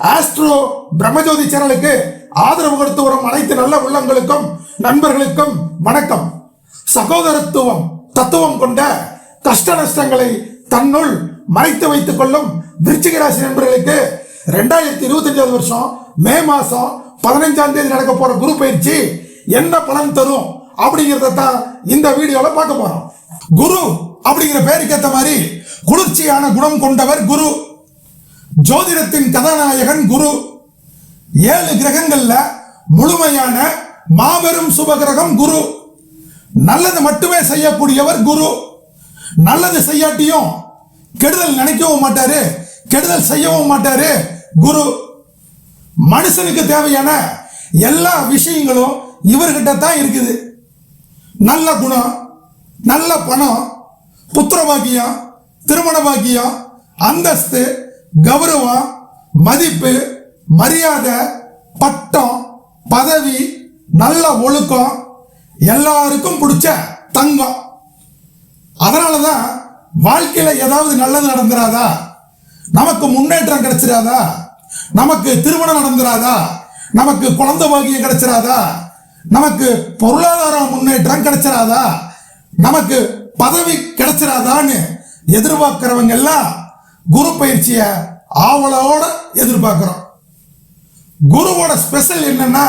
Astro Brahmajothi சேனலுக்கு ஆதரவு கொடுத்து வரும் அனைத்து நல்ல உள்ளங்களுக்கும் நண்பர்களுக்கும் வணக்கம். சகோதரத்துவம் தத்துவம் கொண்ட கஷ்ட நஷ்டங்களை தன்னுள் மறைத்து வைத்துக் கொள்ளும் விருச்சிக ராசி நண்பர்களுக்கு ரெண்டாயிரத்தி இருபத்தஞ்சாவது வருஷம் மே மாசம் பதினஞ்சாம் தேதி நடக்க போற குரு பயிற்சி என்ன பலன் தரும் அப்படிங்கிறத தான் இந்த வீடியோல பார்க்க போறோம். குரு அப்படிங்கிற பேருக்கு ஏற்ற மாதிரி குளிர்ச்சியான குணம் கொண்டவர் குரு. ஜோதிடத்தின் கதாநாயகன் குரு. ஏழு கிரகங்கள்ல முழுமையான மாபெரும் சுபகிரகம் குரு. நல்லது மட்டுமே செய்யக்கூடியவர் குரு. நல்லது செய்யாட்டியும் கெடுதல் நினைக்கவும் மாட்டாரு. கெடுதல் செய்யவும் மாட்டாரு குரு. மனுஷனுக்கு தேவையான எல்லா விஷயங்களும் இவர்கிட்ட தான் இருக்குது. நல்ல குணம் நல்ல பணம் புத்திர பாக்கியம் திருமண பாக்கியம் அந்தஸ்து கௌரவம் மதிப்பு மரியாதை பட்டம் பதவி நல்ல ஒழுக்கம் எல்லாருக்கும் பிடிச்ச தங்கம். அதனால தான் வாழ்க்கையில் ஏதாவது நல்லது நடந்துராதா? நமக்கு முன்னேற்றம் கிடைச்சிடாதா நமக்கு திருமணம் நடந்துராதா? நமக்கு குழந்தை பாக்கியம் கிடைச்சிடாதா நமக்கு பொருளாதார முன்னேற்றம் கிடைச்சிடாதா நமக்கு பதவி கிடைச்சிடாதான்னு எதிர்பார்க்கிறவங்க எல்லாம் குரு பயிற்சியை ஆவலோட எதிர்பார்க்குறோம். குருவோட ஸ்பெஷல் என்னன்னா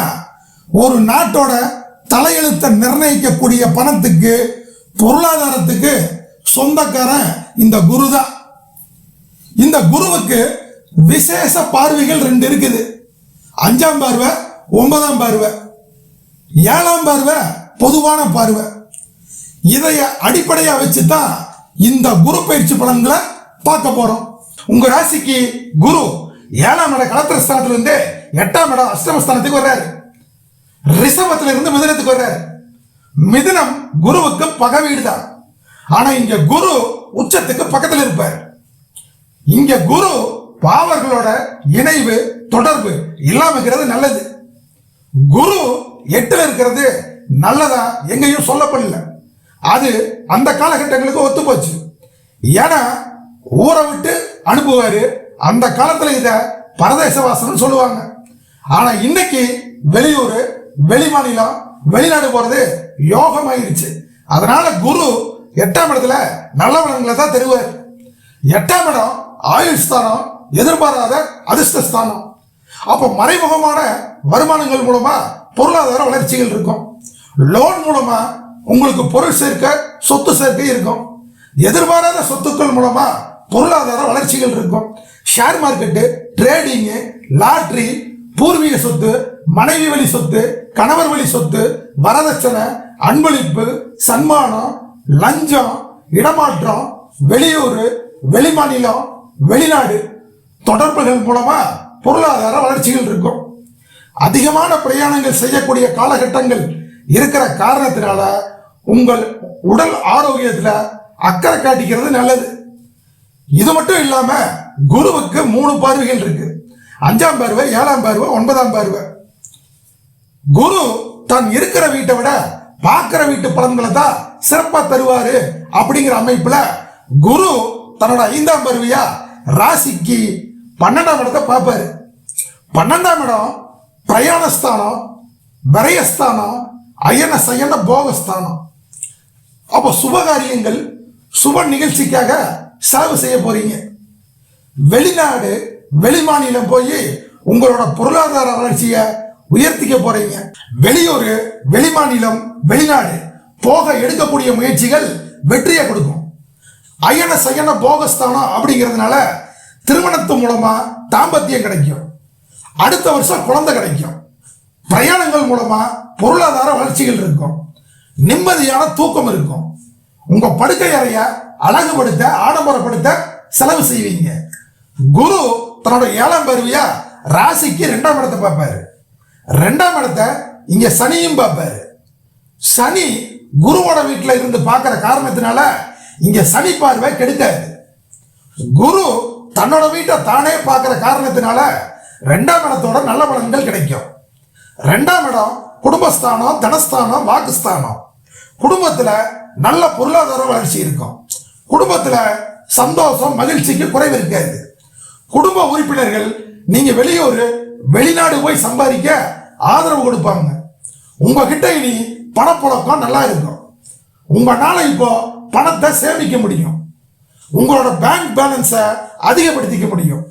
ஒரு நாட்டோட தலையெழுத்தை நிர்ணயிக்கக்கூடிய பணத்துக்கு பொருளாதாரத்துக்கு சொந்தக்காரன் இந்த குரு தான் இந்த குருவுக்கு விசேஷ பார்வைகள் ரெண்டு இருக்குது. அஞ்சாம் பார்வை ஒன்பதாம் பார்வை. ஏழாம் பார்வை பொதுவான பார்வை. இதைய அடிப்படையாக வச்சு தான் இந்த குரு பயிற்சி பலன்களை பார்க்க போகிறோம் உங்க ராசிக்கு குரு ஏழாம் இட கலத்திர ஸ்தானத்திலிருந்து எட்டாம் இடம் அஷ்டமஸ்தானத்துக்கு வர்றாரு. ரிஷபத்துல இருந்து மிதனத்துக்கு வர்றாரு. மிதனம் குருவுக்கு பகை வீடு தான் ஆனா இங்க குரு உச்சத்துக்கு பக்கத்தில் இருப்பார். இங்க குரு பாவர்களோட இணைவு தொடர்பு இல்லாம இருக்கிறது நல்லது. குரு எட்டுல இருக்கிறது நல்லதா எங்கேயும் சொல்லப்படல. அது அந்த காலகட்டங்களுக்கு ஒத்து போச்சு ஏன்னா ஊரை விட்டு அனுப்புவாரு. அந்த காலத்துல இத பரதேசவாசனம் சொல்லுவாங்க. ஆனா இன்னைக்கு வெளியூர் வெளி மாநிலம் வெளிநாடு போறது யோகம் ஆயிருச்சு அதனால குரு எட்டாம் இடத்துல நல்ல பலன்களை தான் தருவார். எட்டாம் இடம் ஆயுள் ஸ்தானம் எதிர்பாராத அதிர்ஷ்டஸ்தானம் அப்போ மறைமுகமான வருமானங்கள் மூலமா பொருளாதார வளர்ச்சிகள் இருக்கும். லோன் மூலமா உங்களுக்கு பொருள் சேர்க்க சொத்து சேர்க்கை இருக்கும். எதிர்பாராத சொத்துக்கள் மூலமா பொருளாதார வளர்ச்சிகள் இருக்கும். ஷேர் மார்க்கெட்டு ட்ரேடிங்கு லாட்ரி பூர்வீக சொத்து மனைவி வழி சொத்து கணவர் வழி சொத்து வரதட்சணை அன்பளிப்பு சன்மானம் லஞ்சம் இடமாற்றம் வெளியூர் வெளிமாநிலம் வெளிநாடு. தொடர்புகள் மூலமா பொருளாதார வளர்ச்சிகள் இருக்கும். அதிகமான பிரயாணங்கள் செய்யக்கூடிய காலகட்டங்கள் இருக்கிற காரணத்தினால உங்கள் உடல் ஆரோக்கியத்தில் அக்கறை காட்டிக்கிறது நல்லது. இது மட்டும் இல்லாம குருவுக்கு மூணு பார்வைகள் இருக்கு. அஞ்சாம் பார்வை ஏழாம் பார்வை ஒன்பதாம் பார்வை. குரு தான் இருக்கிற வீட்டை விட பார்க்கிற வீட்டு பலன்களை தான் சிறப்பா தருவாரு அப்படிங்கிற அமைப்புல குரு தன்னோட ஐந்தாம் பருவியா ராசிக்கு பன்னெண்டாம் இடத்தை பார்ப்பாரு. பன்னெண்டாம் இடம் பிரயாணஸ்தானம் விரயஸ்தானம் அயன சயன போகஸ்தானம். அப்போ சுபகாரியங்கள் சுப நிகழ்ச்சிக்காக செலவு செய்ய போறீங்க. வெளிநாடு வெளிமாநிலம் போய் உங்களோட பொருளாதார வளர்ச்சியை உயர்த்திக்க போறீங்க. வெளியூர் வெளிமாநிலம் வெளிநாடு போக எடுக்கக்கூடிய முயற்சிகள் வெற்றியை கொடுக்கும். அயன சயன போகஸ்தானம் அப்படிங்கிறதுனால திருமணத்து மூலமா தாம்பத்தியம் கிடைக்கும். அடுத்த வருஷம் குழந்தை கிடைக்கும். பிரயாணங்கள் மூலமா பொருளாதார வளர்ச்சிகள் இருக்கும். நிம்மதியான தூக்கம் இருக்கும். உங்க படுக்கை அறைய அழகுபடுத்த ஆடம்பரப்படுத்த செலவு செய்வீங்க. குரு தன்னோட ஏழாம் பருவியா ராசிக்கு ரெண்டாம் இடத்தை பார்ப்பாரு. ரெண்டாம் இடத்தை இங்க சனியும் பார்ப்பாரு. சனி குருவோட வீட்டில் இருந்து பார்க்குற காரணத்தினால இங்க சனி பார்வை கெடுக்காது. குரு தன்னோட வீட்டை தானே பார்க்குற காரணத்தினால ரெண்டாம் இடத்தோட நல்ல பலன்கள் கிடைக்கும். ரெண்டாம் இடம் குடும்பஸ்தானம் தனஸ்தானம் வாக்குஸ்தானம். குடும்பத்தில் நல்ல பொருளாதார வளர்ச்சி இருக்கும். குடும்பத்தில் சந்தோஷம் மகிழ்ச்சிக்கு குறைவு இருக்காது. குடும்ப உறுப்பினர்கள் நீங்க வெளியூர் வெளிநாடு போய் சம்பாதிக்க ஆதரவு கொடுப்பாங்க. உங்ககிட்ட இனி பணப்புழக்கம் நல்லா இருக்கும். உங்களால இப்போ பணத்தை சேமிக்க முடியும். உங்களோட பேங்க் பேலன்ஸை அதிகப்படுத்திக்க முடியும்.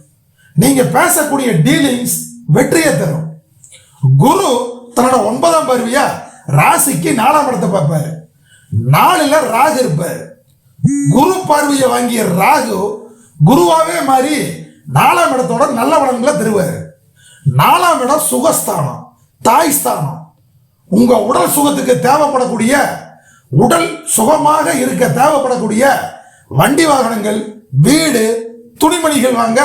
நீங்க பேசக்கூடிய டீலிங்ஸ் வெற்றியை தரும். குரு தன்னோட ஒன்பதாம் பருவியா ராசிக்கு நாலாம் இடத்தை பார்ப்பாரு. நாலுல ராகு இருப்பாரு. குரு பார்வையை வாங்கிய ராகு குருவாவே மாறி நாலாம் இடத்தோட நல்ல வளங்களை தருவாரு. நாலாம் இடம் சுகஸ்தானம் தாய் ஸ்தானம். உங்க உடல் சுகத்துக்கு தேவைப்படக்கூடிய உடல் சுகமாக இருக்க தேவைப்படக்கூடிய வண்டி வாகனங்கள் வீடு துணிமணிகள் வாங்க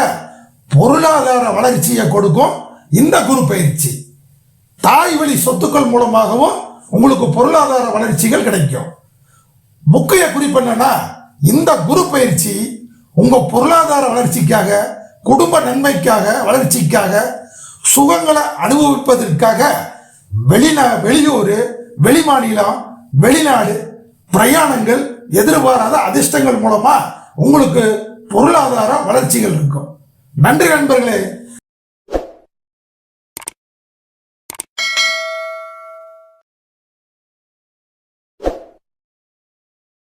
பொருளாதார வளர்ச்சியை கொடுக்கும் இந்த குரு பயிற்சி. தாய் வழி சொத்துக்கள் மூலமாகவும் உங்களுக்கு பொருளாதார வளர்ச்சிகள் கிடைக்கும். முக்கிய குறிப்பு என்னன்னா இந்த குரு பயிற்சி உங்க பொருளாதார வளர்ச்சிக்காக குடும்ப நன்மைக்காக வளர்ச்சிக்காக சுகங்களை அனுபவிப்பதற்காக வெளிநா வெளியூர் வெளிமாநிலம் வெளிநாடு பிரயாணங்கள் எதிர்பாராத அதிர்ஷ்டங்கள் மூலமா உங்களுக்கு பொருளாதார வளர்ச்சிகள் இருக்கும். நன்றி நண்பர்களே.